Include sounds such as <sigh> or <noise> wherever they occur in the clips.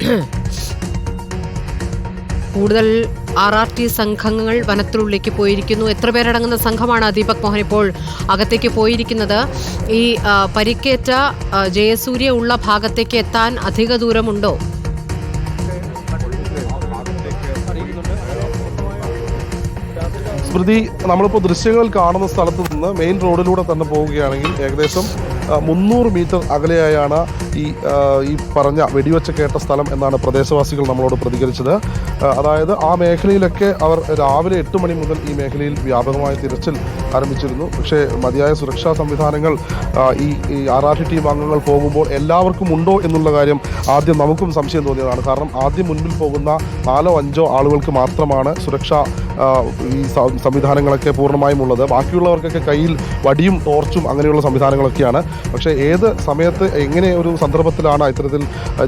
<clears throat> കൂടുതൽ R R T സംഘങ്ങൾ വനത്തിനുള്ളിലേക്ക് പോയിരിക്കുന്നു. എത്ര പേരടങ്ങുന്ന സംഘമാണ് ദീപക് മോഹൻ ഇപ്പോൾ അകത്തേക്ക് പോയിരിക്കുന്നത്. ഈ പരിക്കേറ്റ ജയസൂര്യ ഉള്ള ഭാഗത്തേക്ക് എത്താൻ അധിക ദൂരമുണ്ടോ? സ്മൃതി നമ്മളിപ്പോൾ ദൃശ്യങ്ങൾ കാണുന്ന സ്ഥലത്ത് നിന്ന് മെയിൻ റോഡിലൂടെ തന്നെ പോവുകയാണെങ്കിൽ ഏകദേശം മുന്നൂറ് മീറ്റർ അകലെയായാണ് ഈ ഈ പറഞ്ഞ വെടിവെച്ച കേട്ട സ്ഥലം എന്നാണ് പ്രദേശവാസികൾ നമ്മളോട് പ്രതികരിച്ചത്. അതായത് ആ മേഖലയിലൊക്കെ അവർ രാവിലെ എട്ട് മണി മുതൽ ഈ മേഖലയിൽ വ്യാപകമായ തിരച്ചിൽ ആരംഭിച്ചിരുന്നു. പക്ഷേ മതിയായ സുരക്ഷാ സംവിധാനങ്ങൾ ഈ ആർ ആർ ടി ടീം അംഗങ്ങൾ പോകുമ്പോൾ എല്ലാവർക്കും ഉണ്ടോ എന്നുള്ള കാര്യം ആദ്യം നമുക്കും സംശയം തോന്നിയതാണ്. കാരണം ആദ്യം മുൻപിൽ പോകുന്ന നാലോ അഞ്ചോ ആളുകൾക്ക് മാത്രമാണ് സുരക്ഷാ ഈ സംവിധാനങ്ങളൊക്കെ പൂർണമായും ഉള്ളത്. ബാക്കിയുള്ളവർക്കൊക്കെ കയ്യിൽ വടിയും ടോർച്ചും അങ്ങനെയുള്ള സംവിധാനങ്ങളൊക്കെയാണ്. പക്ഷേ ഏത് സമയത്ത് എങ്ങനെ ഒരു സന്ദർഭത്തിലാണ് ഇത്തരത്തിൽ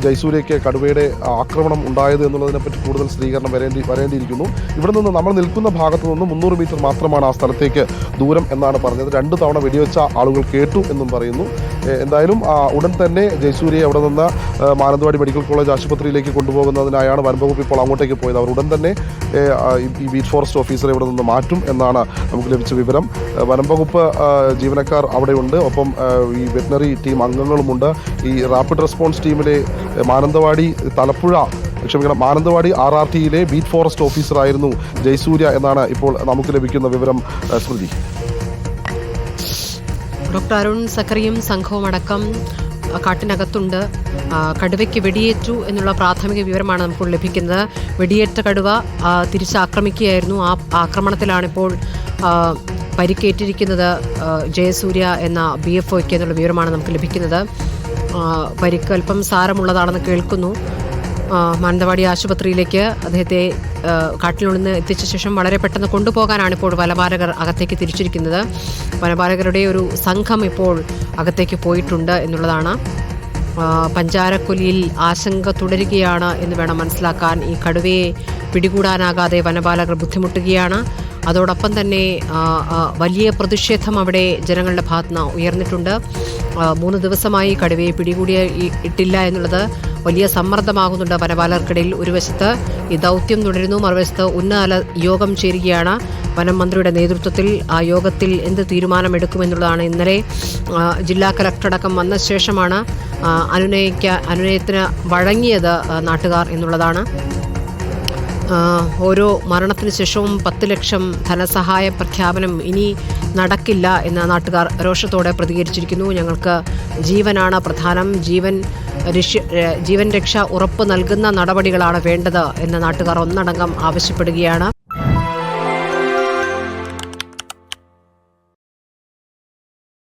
ജയസൂര്യയ്ക്ക് കടുവയുടെ ആക്രമണം ഉണ്ടായത് എന്നുള്ളതിനെപ്പറ്റി കൂടുതൽ സ്ഥിരീകരണം വരേണ്ടി വരേണ്ടിയിരിക്കുന്നു. ഇവിടെ നിന്ന് നമ്മൾ നിൽക്കുന്ന ഭാഗത്തു നിന്ന് മുന്നൂറ് മീറ്റർ മാത്രമാണ് ആ സ്ഥലത്തേക്ക് ദൂരം എന്നാണ് പറഞ്ഞത്. രണ്ട് തവണ വെടിവെച്ച ആളുകൾ കേട്ടു എന്നും പറയുന്നു. എന്തായാലും ഉടൻ തന്നെ ജയസൂര്യയെ അവിടെ നിന്ന് മാനന്തവാടി മെഡിക്കൽ കോളേജ് ആശുപത്രിയിലേക്ക് കൊണ്ടുപോകുന്നതിനായാണ് വനംവകുപ്പ് ഇപ്പോൾ അങ്ങോട്ടേക്ക് പോയത്. അവർ ഉടൻ തന്നെ ഈ- ബീറ്റ് ഫോറസ്റ്റ് ഓഫീസറെ ഇവിടെ നിന്ന് മാറ്റും എന്നാണ് നമുക്ക് ലഭിച്ച വിവരം. വനംവകുപ്പ് ജീവനക്കാർ അവിടെയുണ്ട്. ഒപ്പം ഈ വെറ്റിനറി ടീം അംഗങ്ങളുമുണ്ട്. ഈ റാപ്പിഡ് റെസ്പോൺസ് ടീമിലെ മാനന്തവാടി തലപ്പുഴ ക്ഷമിക്കണം മാനന്തവാടി ആർ ആർ ടിയിലെ ബീറ്റ് ഫോറസ്റ്റ് ഓഫീസറായിരുന്നു ജയസൂര്യ എന്നാണ് ഇപ്പോൾ നമുക്ക് ലഭിക്കുന്ന വിവരം സ്മൃതി ഡോക്ടർ അരുൺ സഖറിയും സംഘവും അടക്കം ആ, കാട്ടിനകത്തുണ്ട്. കടുവയ്ക്ക് വെടിയേറ്റു എന്നുള്ള പ്രാഥമിക വിവരമാണ് നമുക്ക് ലഭിക്കുന്നത്. വെടിയേറ്റ കടുവ തിരിച്ചാക്രമിക്കുകയായിരുന്നു. ആ ആക്രമണത്തിലാണിപ്പോൾ പരിക്കേറ്റിരിക്കുന്നത് ജയസൂര്യ എന്ന ബി എഫ് ഒയ്ക്ക് എന്നുള്ള വിവരമാണ് നമുക്ക് ലഭിക്കുന്നത്. പരിക്ക് അല്പം സാരമുള്ളതാണെന്ന് കേൾക്കുന്നു. മാനന്തവാടി ആശുപത്രിയിലേക്ക് അദ്ദേഹത്തെ നിന്ന് എത്തിച്ച ശേഷം വളരെ പെട്ടെന്ന് കൊണ്ടുപോകാനാണ് ഇപ്പോൾ വനപാലകർ അകത്തേക്ക് തിരിച്ചിരിക്കുന്നത്. വനപാലകരുടെ ഒരു സംഘം ഇപ്പോൾ അകത്തേക്ക് പോയിട്ടുണ്ട് എന്നുള്ളതാണ് പഞ്ചാരക്കൊലിയിൽ ആശങ്ക തുടരുകയാണ് എന്ന് വേണം മനസ്സിലാക്കാൻ. ഈ കടുവയെ പിടികൂടാനാകാതെ വനപാലകർ ബുദ്ധിമുട്ടുകയാണ്. അതോടൊപ്പം തന്നെ വലിയ പ്രതിഷേധം അവിടെ ജനങ്ങളുടെ ഭാഗത്തുനിന്ന് ഉയർന്നിട്ടുണ്ട്. മൂന്ന് ദിവസമായി കടുവയെ പിടികൂടിയ ഇട്ടില്ല എന്നുള്ളത് വലിയ സമ്മർദ്ദമാകുന്നുണ്ട് വനപാലകർക്കിടയിൽ ഒരു വശത്ത്. ഈ ദൗത്യം തുടരുന്നു മറുവശത്ത് ഉന്നതതല യോഗം ചേരുകയാണ്. വനം മന്ത്രിയുടെ നേതൃത്വത്തിൽ ആ യോഗത്തിൽ എന്ത് തീരുമാനമെടുക്കുമെന്നുള്ളതാണ് ഇന്നലെ ജില്ലാ കലക്ടറടക്കം വന്ന ശേഷമാണ് അനുനയിക്ക അനുനയത്തിന് വഴങ്ങിയത് നാട്ടുകാർ എന്നുള്ളതാണ്. ഓരോ മരണത്തിന് ശേഷവും പത്ത് ലക്ഷം ധനസഹായ പ്രഖ്യാപനം ഇനി നടക്കില്ല എന്ന് നാട്ടുകാർ രോഷത്തോടെ പ്രതികരിച്ചിരിക്കുന്നു. ഞങ്ങൾക്ക് ജീവനാണ് പ്രധാനം. ജീവൻ ജീവൻ രക്ഷ ഉറപ്പ് നൽകുന്ന നടപടികളാണ് വേണ്ടത് എന്ന് നാട്ടുകാർ ഒന്നടങ്കം ആവശ്യപ്പെടുകയാണ്.